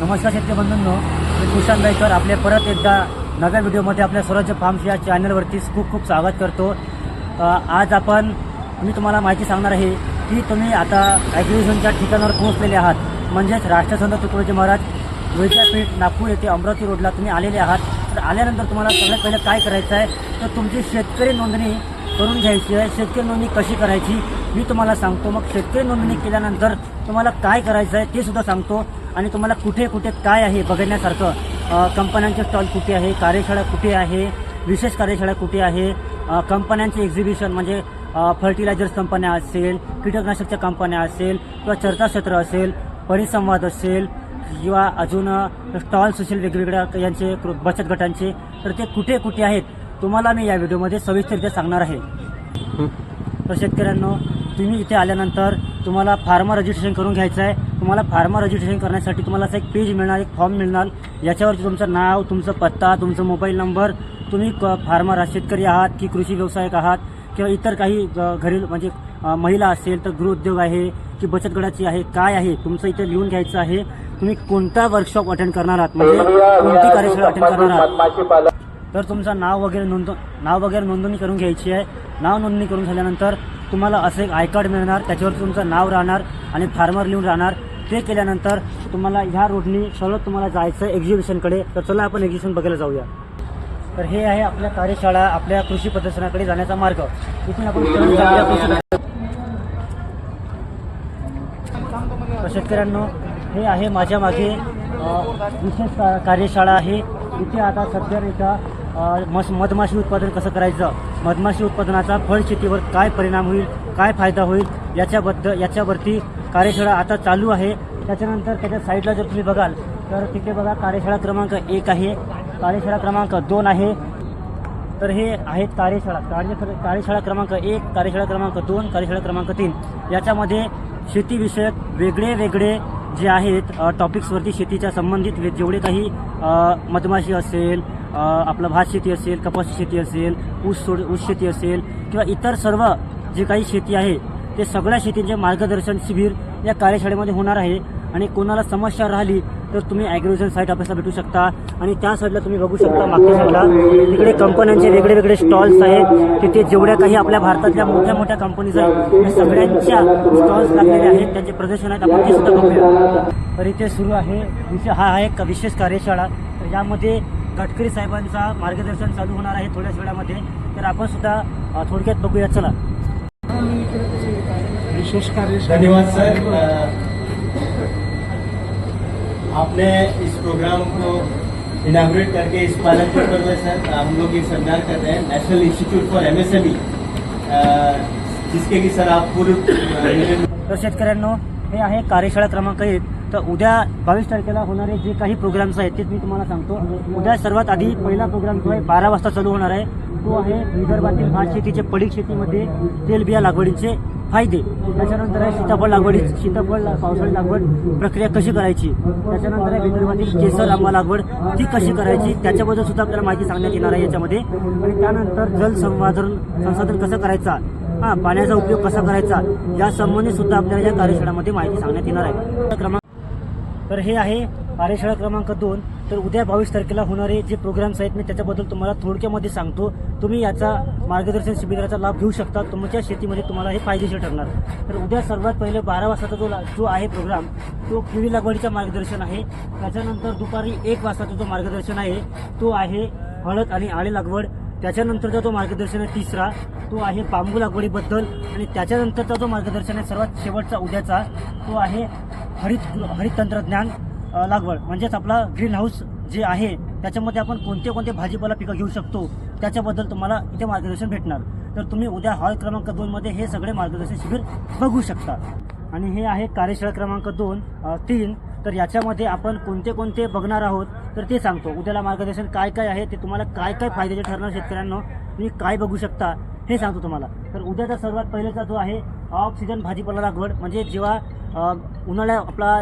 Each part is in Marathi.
नमस्कार शेतकरी मी कुशाल गायकर आपले परत एकदा नव्या व्हिडिओमध्ये आपल्या स्वराज्य फार्म्स या चॅनलवरती खूप खूप स्वागत करतो. आज आपण मी तुम्हाला माहिती सांगणार आहे की तुम्ही आता ॲग्रिव्हिजनच्या ठिकाणावर पोहोचलेले आहात. म्हणजेच राष्ट्रसंत तुकडोजी महाराज विद्यापीठ नागपूर येथे अमरावती रोडला तुम्ही आलेले आहात. तर आल्यानंतर तुम्हाला सगळ्यात पहिलं काय करायचं आहे तर तुमची शेतकरी नोंदणी करून घ्यायची आहे. शेतकरी नोंदणी कशी करायची मी तुम्हाला सांगतो. मग शेतकरी नोंदणी केल्यानंतर तुम्हाला काय करायचं आहे ते सुद्धा सांगतो. आणि तुम्हाला कुठे कुठे काय आहे बघण्यासारखं कंपन्यांचे स्टॉल कुठे आहे कार्यशाळा कुठे आहे विशेष कार्यशाळा कुठे आहे कंपन्यांचे एक्झिबिशन म्हणजे फर्टिलायझर्स कंपन्या असेल कीटकनाशकच्या कंपन्या असेल किंवा चर्चासत्र असेल परिसंवाद असेल किंवा अजून स्टॉल्स असेल वेगवेगळ्या यांचे बचत गटांचे तर ते कुठे कुठे आहेत तुम्हाला मी या व्हिडिओमध्ये सविस्तररित्या सांगणार आहे. तर शेतकऱ्यांनो तुम्ही इथे आल्यानंतर तुम्हाला फार्मर रजिस्ट्रेशन करून घ्यायचं आहे. तुम्हाला फार्मर रजिस्ट्रेशन करण्यासाठी तुम्हाला असं एक पेज मिळणार एक फॉर्म मिळणार. याच्यावरती तुमचं नाव तुमचं पत्ता तुमचं मोबाईल नंबर तुम्ही क फार्मर शेतकरी आहात की कृषी व्यावसायिक आहात किंवा इतर काही घरील म्हणजे महिला असेल तर गृहउद्योग आहे की बचत गटाची आहे काय आहे तुमचं इथे लिहून घ्यायचं आहे. तुम्ही कोणता वर्कशॉप अटेंड करणार आहात? म्हणजे कोणती कार्यशाळा अटेंड करणार आहात? तर तुमचं नाव वगैरे नोंद नाव वगैरे नोंदणी करून घ्यायची आहे. नाव नोंदणी करून झाल्यानंतर तुम्हाला असं एक आय कार्ड मिळणार त्याच्यावर तुमचं नाव राहणार आणि फार्मर लिहून राहणार. ते केल्यानंतर तुम्हाला ह्या रोडनी सरळ तुम्हाला जायचं आहे एक्झिबिशनकडे तर चला आपण एक्झिबिशन बघायला जाऊया. तर हे आहे आपल्या कार्यशाळा आपल्या कृषी प्रदर्शनाकडे जाण्याचा मार्ग. इथून आपण शेतकऱ्यांनो हे आहे माझ्या मागे विशेष का- कार्यशाळा आहे. इथे आता सध्या एका मस मधमाशी उत्पादन कसं करायचं? मधमाशी उत्पादनाचा फळ शेतीवर काय परिणाम होईल? काय फायदा होईल? याच्याबद्दल याच्यावरती कार्यशाळा आता चालू आहे. त्याच्यानंतर त्याच्या साईडला जर तुम्ही बघाल तर तिथे बघा कार्यशाळा क्रमांक एक आहे. कार्यशाळा क्रमांक दोन आहे. तर हे आहेत कार्यशाळा. कार्य कार्यशाळा क्रमांक एक कार्यशाळा क्रमांक दोन कार्यशाळा क्रमांक तीन. याच्यामध्ये शेतीविषयक वेगळे वेगळे जे आहेत टॉपिक्सवरती शेतीच्या संबंधित वे- जेवढे काही मधमाशी असेल आपलं भात शेती असेल कपाशी शेती असेल ऊस सोड ऊस शेती असेल किंवा इतर सर्व जे काही शेती आहे ते सगळ्या शेतींचे मार्गदर्शन शिबिर या कार्यशाळेमध्ये होणार आहे. आणि कोणाला समस्या राहिली तर तुम्ही ॲग्रिव्हिजन साईट ऑफिसला भेटू शकता. आणि त्या साईडला तुम्ही बघू शकता मागच्या साईडला तिकडे कंपन्यांचे वेगळे वेगळे स्टॉल्स आहेत. तिथे जेवढ्या काही आपल्या भारतातल्या मोठ्या मोठ्या कंपनीज आहेत त्या सगळ्यांच्या स्टॉल्स लागलेले आहेत. त्यांचे प्रदर्शन आहेत. आपण ते सुद्धा बघूया. तर इथे सुरू आहे. विशे हा आहे एक विशेष कार्यशाळा. तर यामध्ये गडकरी साहेबांचा मार्गदर्शन चालू होणार आहे थोड्याच वेळामध्ये. तर आपण सुद्धा थोडक्यात बघूया. चला. विशेष कार्यशाळा धन्यवाद सर. आपने इस प्रोग्राम को इनाग्रेट करके इस पालनपुर पर में सर हम लोग ये सेमिनार कर रहे हैं नेशनल इंस्टीट्यूट फॉर एमएसएमई जिसके कि सर आप पूर्व तर शेतकऱ्यांनो हे आहे कार्यशाळा क्रमांक एक. तर उद्या बावीस तारखेला होणारे जे काही प्रोग्राम्स आहेत ते मी तुम्हाला सांगतो. उद्या सर्वात आधी पहिला प्रोग्राम जो आहे बारा वाजता चालू होणार आहे. तो आहे विदर्भातील भात शेतीचे पडीक शेतीमध्ये तेलबिया लागवडीचे फायदे. त्याच्यानंतर आहे सीताफळ लागवडी सीताफळ पावसाळी लागवड प्रक्रिया कशी करायची? त्याच्यानंतर आहे विदर्भातील केसर आंबा लागवड ती कशी करायची? त्याच्याबद्दल सुद्धा आपल्याला माहिती सांगण्यात येणार आहे याच्यामध्ये. आणि त्यानंतर जल संसाधन कसं करायचा? हा पाण्याचा उपयोग कसा करायचा? या संबंधी सुद्धा आपल्याला या कार्यशाळामध्ये माहिती सांगण्यात येणार आहे. क्रमांक तर हे आहे कार्यशाळा क्रमांक दोन. तर उद्या बावीस तारखेला होणारे जे प्रोग्राम्स आहेत मी त्याच्याबद्दल तुम्हाला थोडक्यामध्ये सांगतो. तुम्ही याचा मार्गदर्शन शिबिराचा लाभ घेऊ शकता. तुमच्या शेतीमध्ये तुम्हाला हे फायदेशीर ठरणार. तर उद्या सर्वात पहिले बारा वाजताचा जो ला- जो आहे प्रोग्राम तो किवी लागवडीचा मार्गदर्शन आहे. त्याच्यानंतर दुपारी एक वाजताचा जो मार्गदर्शन आहे तो आहे हळद आणि आळे लागवड. त्याच्यानंतरचा जो मार्गदर्शन आहे तिसरा तो आहे बांबू लागवडीबद्दल. आणि त्याच्यानंतरचा जो मार्गदर्शन आहे सर्वात शेवटचा उद्याचा तो आहे हरित हरित तंत्रज्ञान लागवड. म्हणजेच आपला ग्रीन हाऊस जे आहे त्याच्यामध्ये आपण कोणते कोणते भाजीपाला पिकं घेऊ शकतो त्याच्याबद्दल तुम्हाला इथे मार्गदर्शन भेटणार. तर तुम्ही उद्या हॉल क्रमांक दोनमध्ये हे सगळे मार्गदर्शन शिबिर बघू शकता. आणि हे आहे कार्यशाळा क्रमांक दोन तीन. तर याच्यामध्ये आपण कोणते कोणते बघणार आहोत तर ते सांगतो. उद्याला मार्गदर्शन काय काय आहे ते तुम्हाला काय काय फायद्याचे ठरणार शेतकऱ्यांना तुम्ही काय बघू शकता हे सांगतो तुम्हाला. तर उद्याचा सर्वात पहिलेचा जो आहे ऑफ सीझन भाजीपाला लागवड. म्हणजे जेव्हा उन्हाळ्या आपला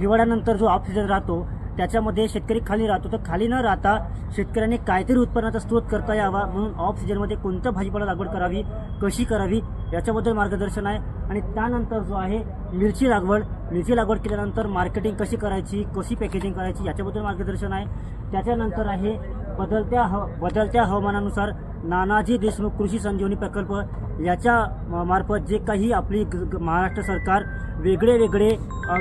हिवाळ्यानंतर जो ऑफ सीझन राहतो त्याच्यामध्ये शेतकरी खाली राहतो. तर खाली न राहता शेतकऱ्यांनी काहीतरी उत्पन्नाचा स्रोत करता यावा. म्हणून ऑफ कोणतं भाजीपाला लागवड करावी कशी करावी याच्याबद्दल मार्गदर्शन आहे. आणि त्यानंतर जो आहे मिरची लागवड. मिरची लागवड केल्यानंतर मार्केटिंग कशी करायची कशी पॅकेजिंग करायची याच्याबद्दल मार्गदर्शन आहे. त्याच्यानंतर आहे बदलत्या हव बदलत्या हवामानानुसार नानाजी देशमुख कृषी संजीवनी प्रकल्प याच्या मार्फत जे काही आपली ग- महाराष्ट्र सरकार वेगळे वेगळे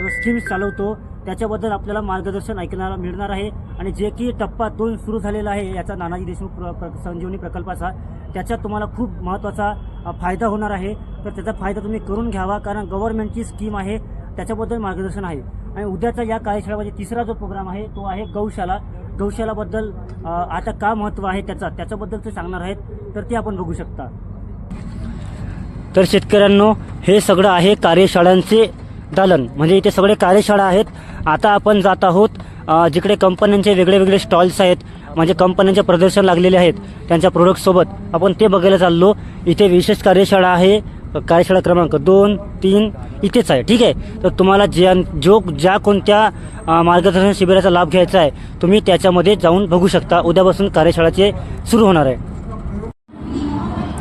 स्कीम्स चालवतो त्याच्याबद्दल आपल्याला मार्गदर्शन ऐकण्याला मिळणार आहे. आणि जे की टप्पा दोन सुरू झालेला आहे याचा नानाजी देशमुख प्र, संजीवनी प्रकल्पाचा त्याच्यात तुम्हाला खूप महत्त्वाचा फायदा होणार आहे. तर त्याचा फायदा तुम्ही करून घ्यावा कारण गव्हर्नमेंटची स्कीम आहे त्याच्याबद्दल मार्गदर्शन आहे. आणि उद्याचा या कार्यशाळेमध्ये तिसरा जो प्रोग्राम आहे तो आहे गौशाला. गौशालाबद्दल आता का महत्त्व आहे त्याचा त्याच्याबद्दल ते सांगणार आहेत तर ते आपण बघू शकता. तर शेतकऱ्यांनो हे सगळं आहे कार्यशाळांचे दालन. म्हणजे इथे सगळे कार्यशाळा आहेत. आता आपण जात आहोत जिकडे कंपन्यांचे वेगळे वेगळे स्टॉल्स आहेत म्हणजे कंपन्यांचे प्रदर्शन लागलेले आहेत त्यांच्या प्रोडक्टसोबत आपण ते बघायला चाललो. इथे विशेष कार्यशाळा आहे. कार्यशाळा क्रमांक दोन तीन इथेच आहे. ठीक आहे? तर तुम्हाला ज्या जो ज्या कोणत्या मार्गदर्शन शिबिराचा लाभ घ्यायचा आहे तुम्ही त्याच्यामध्ये जाऊन बघू शकता. उद्यापासून कार्यशाळाचे सुरू होणार आहे.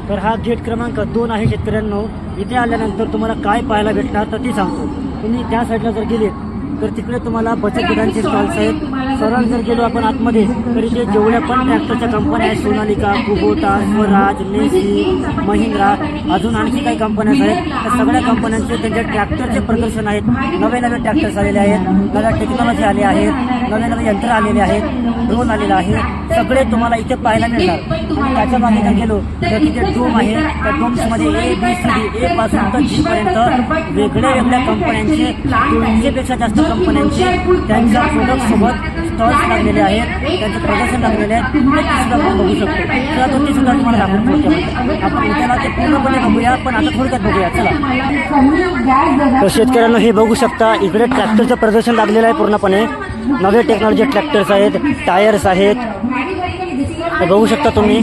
तर हा गेट क्रमांक दोन आहे शेतकऱ्यांनो. इथे आल्यानंतर तुम्हाला काय पाहायला भेटणार तर ती सांगतो. तुम्ही त्या साईडला जर गेले तर तिकडे तुम्हाला बचत गटांचे स्टॉल्स आहेत. सरळ जर गेलो आपण आतमध्ये तर इथे जेवढ्या पण ट्रॅक्टरच्या कंपन्या आहेत सोनालिका कुबोटा स्वराज मेसी महिंद्रा अजून आणखी काही कंपन्या आहेत. त्या सगळ्या कंपन्यांचे त्यांच्या ट्रॅक्टरचे प्रदर्शन आहेत. नवे नवे ट्रॅक्टर्स आलेले आहेत. नव्या टेक्नॉलॉजी आले आहेत. नवे नवे यंत्र आलेले आहेत. ड्रोन आलेला आहे. सगळे तुम्हाला इथे पाहायला मिळणार. आणि त्याच्यामागे जर गेलो तर तिथे डोम आहे त्या डोम्समध्ये A B C D A पासून तर जी पर्यंत वेगळ्या वेगळ्या कंपन्यांचे दोनशेपेक्षा जास्त कंपन्यांचे त्यांच्या प्रोडक्टसोबत स्टॉल्स लागलेले आहेत त्यांचे प्रदर्शन लागलेले आहेत ते सुद्धा आपण बघू शकतो. तर दोन्ही सुद्धा तुम्हाला दाखवून आपण त्याला ते पूर्णपणे बघूया पण आता थोडक्यात बघूया. चला. तर शेतकऱ्यांना हे बघू शकता इकडे ट्रॅक्टरचं प्रदर्शन लागलेलं आहे पूर्णपणे. नवे टेक्नॉलॉजी ट्रॅक्टर्स आहेत टायर्स आहेत. बघू शकता तुम्ही.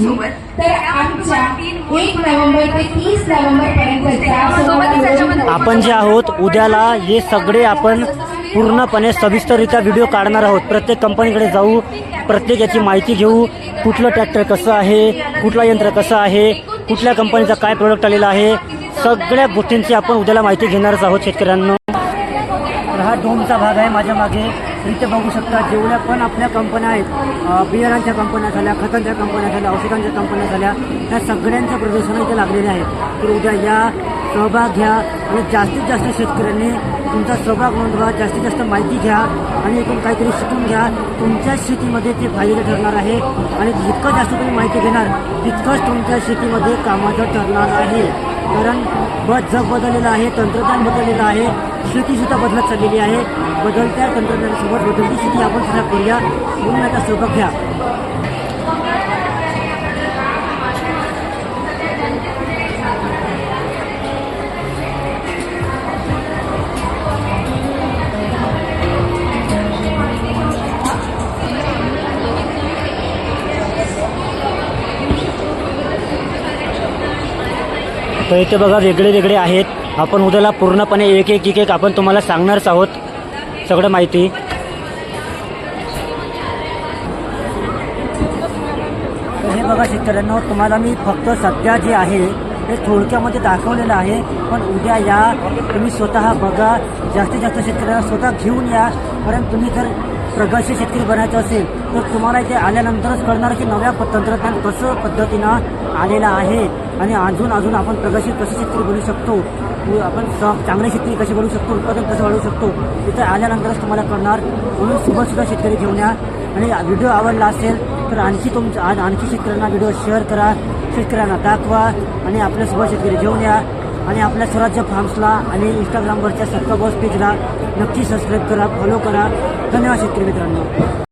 आपण जे आहोत उद्याला हे सगळे आपण पूर्णपणे सविस्तररित्या व्हिडिओ काढणार आहोत. प्रत्येक कंपनीकडे जाऊ प्रत्येक याची माहिती घेऊ. कुठलं ट्रॅक्टर कसं आहे कुठलं यंत्र कसं आहे कुठल्या कंपनीचा काय प्रोडक्ट आलेला आहे सगळ्या गोष्टींची आपण उद्याला माहिती घेणारच आहोत शेतकऱ्यांना. हा डोमचा भाग आहे माझ्या मागे. इथे बघू शकता जेवढ्या पण आपल्या कंपन्या आहेत बियाणांच्या कंपन्या झाल्या खतांच्या कंपन्या झाल्या औषधांच्या कंपन्या झाल्या त्या सगळ्यांचं प्रदर्शन इथे लागलेले आहे. तर उद्या या सहभाग घ्या आणि जास्तीत जास्त शेतकऱ्यांनी तुमचा सहभाग नोंदवा जास्तीत जास्त माहिती घ्या आणि एकूण काहीतरी शिकून घ्या. तुमच्या शेतीमध्ये ते फायदे ठरणार आहे आणि जितकं जास्त तुम्ही माहिती घेणार तितकंच तुमच्या शेतीमध्ये कामाचं ठरणार आहे. कारण बस जग बदललेलं आहे तंत्रज्ञान बदललेलं आहे शेतीसुद्धा बदलत चाललेली आहे. बदलत्या तंत्रज्ञानासोबत बदलती शेती आपण सुद्धा करूया. म्हणून आता सहभाग घ्या तर इथे बघा वेगळे वेगळे आहेत. आपण उद्याला पूर्णपणे एक एक एक एक आपण तुम्हाला सांगणारच आहोत. सगळं माहिती. हे बघा शेतकऱ्यांना तुम्हाला मी फक्त सध्या जे आहे हे थोडक्यामध्ये दाखवलेलं आहे. पण उद्या या तुम्ही स्वतः बघा. जास्तीत जास्त शेतकऱ्यांना स्वतः घेऊन या. कारण तुम्ही जर प्रगतशील शेतकरी बनायचं असेल तर तुम्हाला इथे आल्यानंतरच कळणार की नव्या तंत्रज्ञान कसं पद्धतीनं आलेलं आहे. आणि अजून अजून आपण प्रगतशील कसे शेतकरी बनू शकतो? आपण स- चांगले शेतकरी कसे बनू शकतो? उत्पादन कसं वाढवू शकतो? तिथे आल्यानंतरच तुम्हाला कळणार. म्हणून सुद्धा शेतकरी घेऊन या. आणि व्हिडिओ आवडला असेल तर आणखी तुमच्या आणखी शेतकऱ्यांना व्हिडिओ शेअर करा. शेतकऱ्यांना दाखवा. आणि आपल्यासोबत शेतकरी घेऊन या. आणि आपल्या स्वराज्य फार्म्सला आणि इंस्टाग्रामवरच्या सत्ता बॉस पेजला नक्की सबस्क्राईब करा फॉलो करा. धन्यवाद शेतकरी मित्रांनो.